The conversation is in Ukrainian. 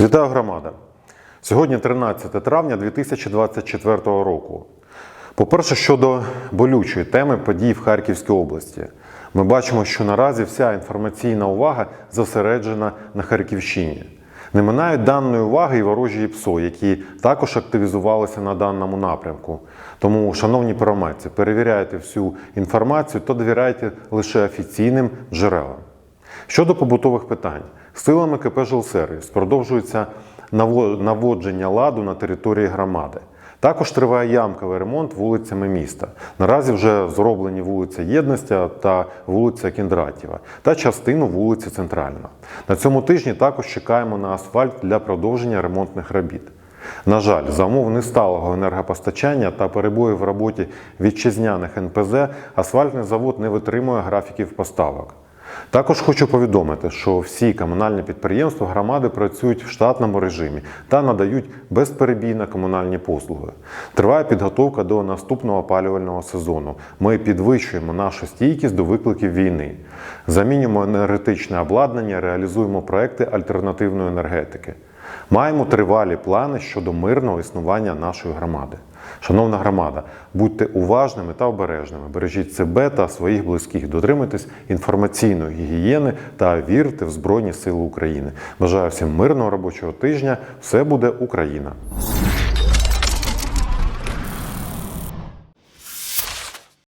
Вітаю громада! Сьогодні 13 травня 2024 року. По-перше, щодо болючої теми подій в Харківській області, ми бачимо, що наразі вся інформаційна увага зосереджена на Харківщині. Не минають даної уваги і ворожі ПСО, які також активізувалися на даному напрямку. Тому, шановні промеці, перевіряйте всю інформацію та довіряйте лише офіційним джерелам. Щодо побутових питань, силами КП «Жилсервіс» продовжується наводження ладу на території громади. Також триває ямковий ремонт вулицями міста. Наразі вже зроблені вулиця Єдності та вулиця Кіндратєва та частину вулиці Центральна. На цьому тижні також чекаємо на асфальт для продовження ремонтних робіт. На жаль, за умов несталого енергопостачання та перебоїв в роботі вітчизняних НПЗ асфальтний завод не витримує графіків поставок. Також хочу повідомити, що всі комунальні підприємства громади працюють в штатному режимі та надають безперебійно комунальні послуги. Триває підготовка до наступного опалювального сезону. Ми підвищуємо нашу стійкість до викликів війни, замінюємо енергетичне обладнання, реалізуємо проекти альтернативної енергетики. Маємо тривалі плани щодо мирного існування нашої громади. Шановна громада, будьте уважними та обережними, бережіть себе та своїх близьких, дотримуйтесь інформаційної гігієни та вірте в Збройні Сили України. Бажаю всім мирного робочого тижня. Все буде Україна!